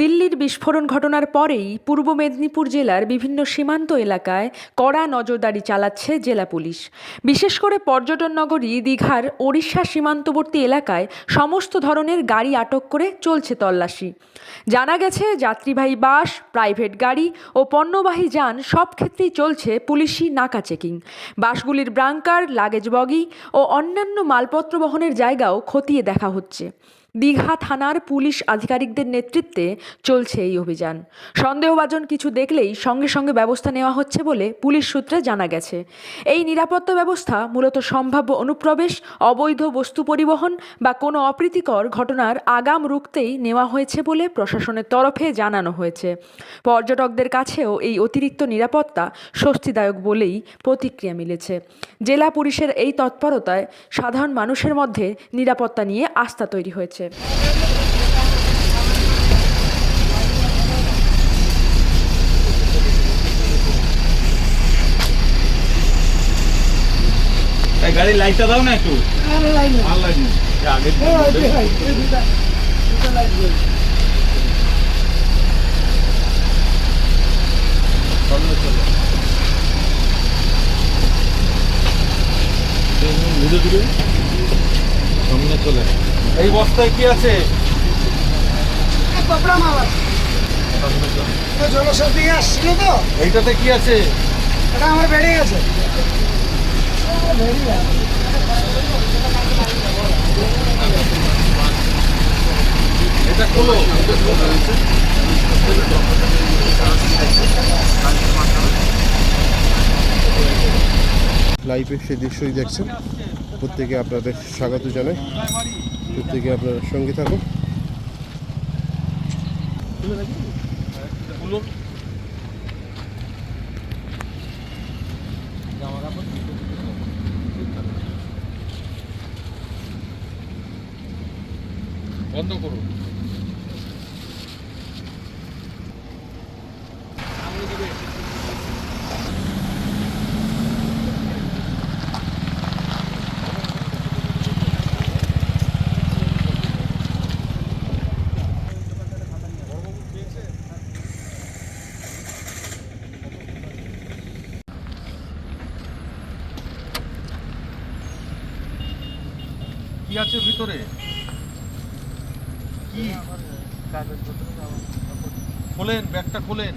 দিল্লির বিস্ফোরণ ঘটনার পরেই পূর্ব মেদিনীপুর জেলার বিভিন্ন সীমান্ত এলাকায় কড়া নজরদারি চালাচ্ছে জেলা পুলিশ। বিশেষ করে পর্যটন নগরী, দীঘার ওড়িশা সীমান্তবর্তী এলাকায় সমস্ত ধরনের গাড়ি আটক করে চলছে তল্লাশি। জানা গেছে, যাত্রীবাহী বাস, প্রাইভেট গাড়ি ও পণ্যবাহী যান সব ক্ষেত্রেই চলছে পুলিশি নাকা চেকিং। বাসগুলির ব্রাঙ্কার, লাগেজ বগি ও অন্যান্য মালপত্র বহনের জায়গাও খতিয়ে দেখা হচ্ছে। দীঘা থানার পুলিশ আধিকারিকদের নেতৃত্বে চলছে এই অভিযান। সন্দেহভাজন কিছু দেখলেই সঙ্গে সঙ্গে ব্যবস্থা নেওয়া হচ্ছে বলে পুলিশ সূত্রে জানা গেছে। এই নিরাপত্তা ব্যবস্থা মূলত সম্ভাব্য অনুপ্রবেশ, অবৈধ বস্তু পরিবহন বা কোনো অপ্রীতিকর ঘটনার আগাম রুখতেই নেওয়া হয়েছে বলে প্রশাসনের তরফে জানানো হয়েছে। পর্যটকদের কাছেও এই অতিরিক্ত নিরাপত্তা স্বস্তিদায়ক বলেই প্রতিক্রিয়া মিলেছে। জেলা পুলিশের এই তৎপরতায় সাধারণ মানুষের মধ্যে নিরাপত্তা নিয়ে আস্থা তৈরি হয়েছে। এই গাড়ির লাইটটা দাও না একটু আর লাইন নেই। আর লাইট নেই এই আগের এই ওই যে ভাই, এই দুটা- দুটা লাইট জ্বলছে। সামনে চলে নিজে দিবে সামনে চলে। এই বস্তায় কি আছে? কপড়া মাল আছে। জলসর দিয়ে আসছিল তো। এইটাতে কি আছে? এটা আমার বেড়ে গেছে। আমার বেড়ে গেছে। এটা খোলো। লাইভে সেই দৃশ্যই দেখছেন। প্রত্যেকে আপনাদের স্বাগত জানাই। প্রত্যেকে আপনারা সঙ্গে থাকুন। বন্ধ করুন। কি আছে ভিতরে? কি? খোলেন ব্যাগটা খোলেন।